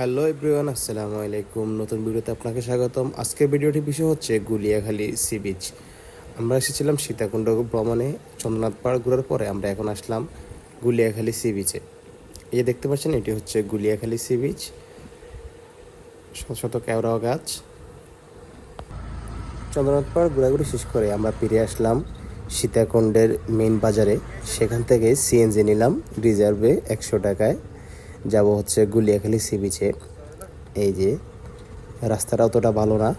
Hello everyone, আসসালামু আলাইকুম। নতুন ভিডিওতে আপনাকে স্বাগতম। আজকের ভিডিওটি বিষয় হচ্ছে গুলিয়াখালী সি বিচ। আমরা এসেছিলাম সীতাকুণ্ড ভ্রমণে, চন্দ্রনাথ পাহাড় ঘোরার পরে আমরা এখন আসলাম গুলিয়াখালী সি বিচে। এই দেখতে পাচ্ছেন, এটি হচ্ছে গুলিয়াখালী সি বিচ। শত শত কেওড়া গাছ। চন্দ্রনাথ পাহাড় ঘোরাঘুরি শেষ করে আমরা ফিরে আসলাম সীতাকুণ্ডের মেন বাজারে। সেখান থেকে সিএনজি নিলাম রিজার্ভে একশো টাকায়। যাব হচ্ছে গুলিয়াখালী সি বিচে। এই যে, রাস্তাটা অতটা ভালো না।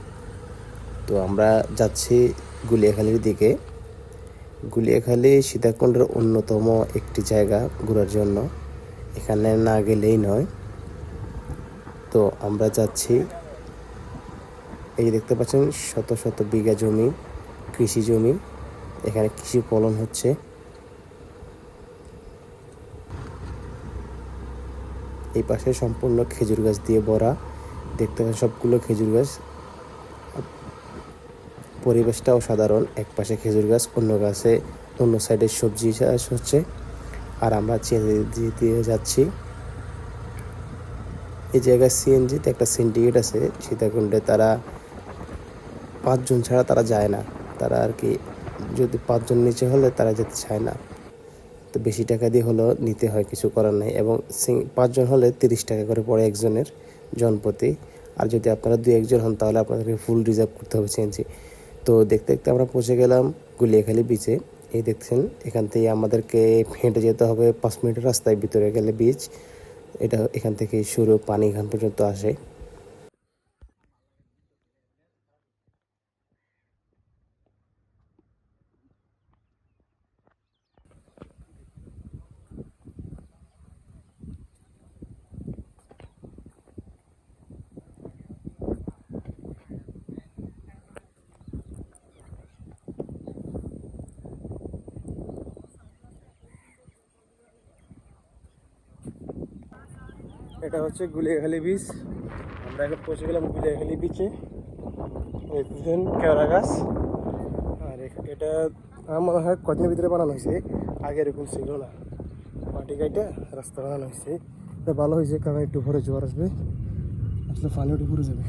তো আমরা যাচ্ছি গুলিয়াখালির দিকে। গুলিয়াখালি সীতাকুণ্ডের অন্যতম একটি জায়গা ঘোরার জন্য। এখানে না গেলেই নয়। তো আমরা যাচ্ছি। এই দেখতে পাচ্ছেন, শত শত বিঘা জমি, কৃষি জমি। এখানে কৃষি ফলন হচ্ছে। এই পাশে সম্পূর্ণ খেজুর গাছ দিয়ে ভরা। দেখতে পাচ্ছেন সবগুলো খেজুর গাছ। পরিবেশটা অসাধারণ এক পাশে খেজুর গাছ, অন্য গাছে, অন্য সাইডে সবজি চাষ হচ্ছে। আর আমরা সিএনজি দিয়ে যাচ্ছি। এই জায়গায় সিএনজিতে একটা সিন্ডিকেট আছে। সীতাকুণ্ডে তারা পাঁচজন ছাড়া তারা যায় না। তারা আর কি যদি পাঁচজন নিচে হলে তারা যেতে চায় না। তো বেশি টাকা দিয়ে হলেও নিতে হয়, কিছু করার নাই। এবং পাঁচজন হলে তিরিশ টাকা করে পড়ে একজনের জনপ্রতি। আর যদি আপনারা দুই একজন হন, তাহলে আপনাদেরকে ফুল রিজার্ভ করতে হবে সিএনজি তো দেখতে দেখতে আমরা পৌঁছে গেলাম গুলিয়াখালী বিচে এই দেখছেন, এখান থেকে আমাদেরকে হেঁটে যেতে হবে পাঁচ মিনিটের রাস্তায়। ভিতরে গেলে বিচ এটা এখান থেকে শুরু পানি এখান পর্যন্ত আসে। এটা হচ্ছে গুলিয়াখালি বিচ আমরা এখন পৌঁছে গেলাম গুলিয়াখালি বিচে দেখতেছেন কেওড়া গাছ। আর এটা আমার মনে হয় কদিনের ভিতরে বানানো হয়েছে। আগে এরকম ছিল না। মাটি কাইটা রাস্তা বানানো হয়েছে। এটা ভালো হয়েছে কারণ একটু ভরে জোয়ার আসবে। আসলে পানি উঠে ভরে যাবে।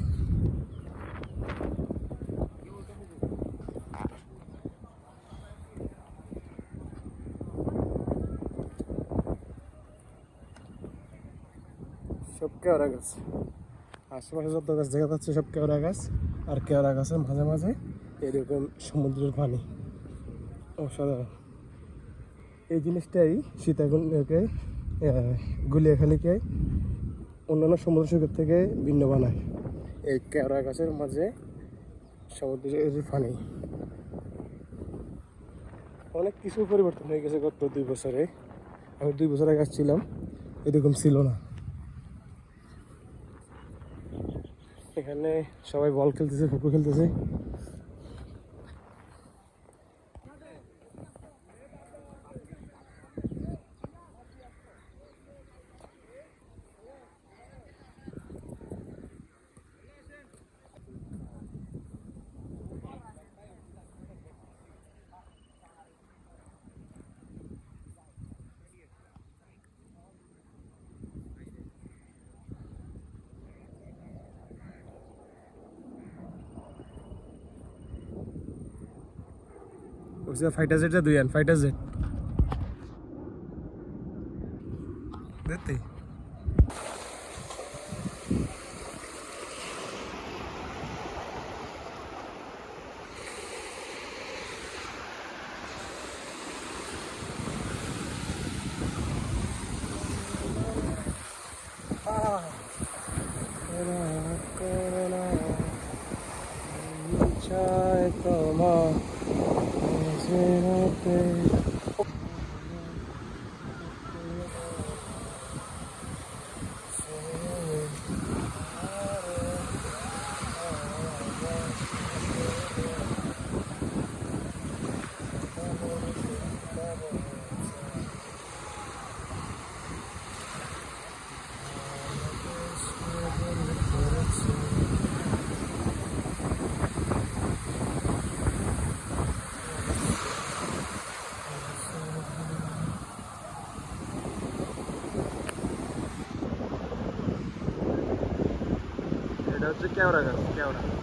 সব কেওড়া গাছ। আশেপাশে যত গাছ দেখা যাচ্ছে সব কেওড়া গাছ, আর কেওড়া গাছের মাঝে মাঝে এরকম সমুদ্রের পানি। অসাধারণ। এই জিনিসটাই সীতাকুণ্ডকে গুলিয়াখালীকে, অন্যান্য সমুদ্র সৈকত থেকে ভিন্ন বানায়। এই কেওড়া গাছের মাঝে সমুদ্রের পানি। অনেক কিছু পরিবর্তন হয়ে গেছে গত দুই বছরে। আমি দুই বছর আগে আসছিলাম, এরকম ছিল না। এখানে সবাই বল খেলতেছে ফুটবল খেলতেছে। ওইসে ফাইটার জেটটা দুই আন ফাইটার জেট দেখতে চায় তোমার হচ্ছে কেওড়া গাছ কেওড়া মিরেন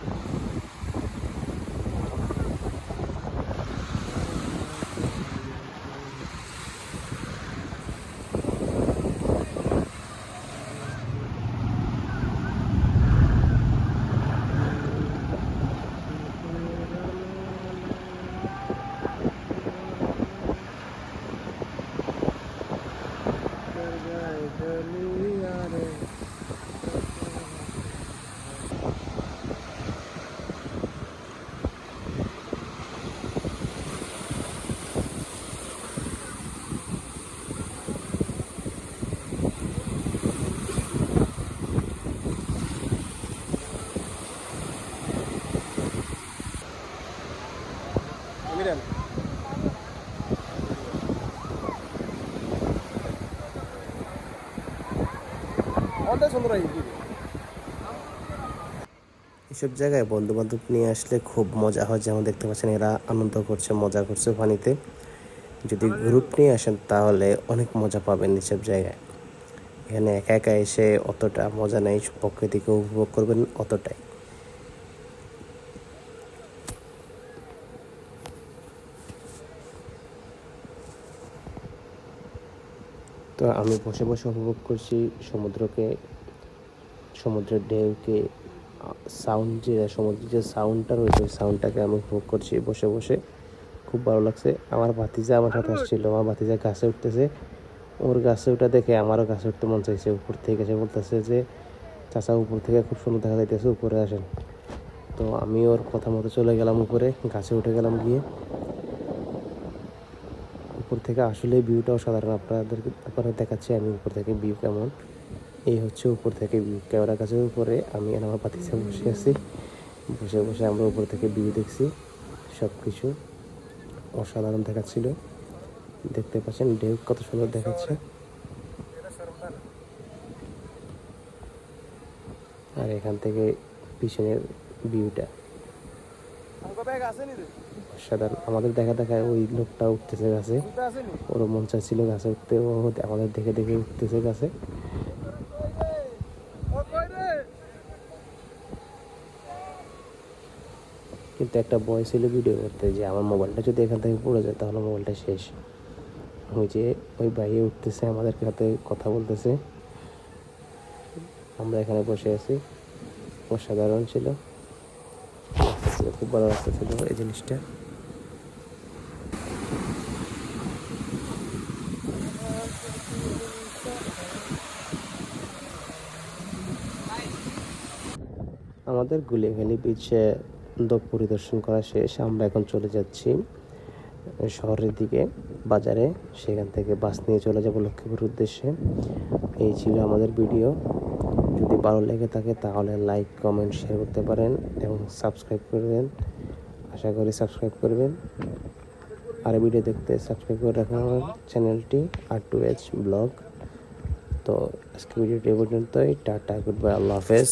এসব জায়গায় বন্ধু বান্ধব নিয়ে আসলে খুব মজা হয়, যেমন দেখতে পাচ্ছেন এরা আনন্দ করছে, মজা করছে পানিতে। যদি গ্রুপ নিয়ে আসেন, তাহলে অনেক মজা পাবেন এসব জায়গায়। এখানে একা একা এসে অতটা মজা নেই, প্রকৃতিকে উপভোগ করবেন অতটাই। তো আমি বসে বসে উপভোগ করছি সমুদ্রকে, সমুদ্রের ঢেউকে সাউন্ড যে, সমুদ্রের যে সাউন্ডটা রয়েছে, ওই সাউন্ডটাকে আমি উপভোগ করছি বসে বসে। খুব ভালো লাগছে। আমার ভাতিজা আমার সাথে আসছিল, আমার ভাতিজা গাছে উঠতেছে। ওর গাছে ওটা দেখে আমারও গাছে উঠতে মন চাইছে। উপর থেকে এসে বলতেছে যে, চাচা, উপর থেকে খুব সুন্দর দেখা যাইতেছে, উপরে আসেন। তো আমি ওর কথা মতো চলে গেলাম উপরে, গাছে উঠে গেলাম গিয়ে। উপর থেকে আসলে ভিউটা অসাধারণ। আপনাদের আপনারা দেখাচ্ছি আমি উপর থেকে ভিউ কেমন। এই হচ্ছে উপর থেকে ভিউ ক্যামেরা কাছে উপরে আমি আমার পাতিসে বসে আছি। বসে বসে আমরা উপর থেকে ভিউ দেখছি। সব কিছু অসাধারণ দেখাচ্ছিল। দেখতে পাচ্ছেন ঢেউ কত সুন্দর দেখাচ্ছে। আর এখান থেকে পিছনের ভিউটা অসাধারণ আমাদের দেখা দেখায় ওই লোকটা উঠতেছে গাছে। ওর মন চাচ্ছিল গাছে উঠতে, ও আমাদের দেখে দেখে উঠতেছে গাছে। কিন্তু একটা বয় ছিল ভিডিও করতে যে আমার মোবাইলটা যদি এখান থেকে পড়ে যায় তাহলে মোবাইলটা শেষ। ওই যে ওই বাইরে উঠতেছে আমাদের সাথে কথা বলতেছে। আমরা এখানে বসে আছি। অসাধারণ ছিল। খুব ভালো লাগতেছিল এই জিনিসটা। আমাদের গুলিয়াখালী বিচে পরিদর্শন করা শেষ। আমরা এখন চলে যাচ্ছি শহরের দিকে, বাজারে। সেখান থেকে বাস নিয়ে চলে যাব লক্ষ্মীপুর উদ্দেশ্যে। এই ছিল আমাদের ভিডিও যদি ভালো লেগে থাকে তাহলে লাইক কমেন্ট শেয়ার করতে পারেন এবং সাবস্ক্রাইব করবেন। আশা করি সাবস্ক্রাইব করবেন। আর ভিডিও দেখতে সাবস্ক্রাইব করে রাখুন আমার চ্যানেলটি আর টু এইচ ব্লগ তো আজকে ভিডিওটি এ পর্যন্তই। টাটা গুড বাই আল্লাহ হাফেজ।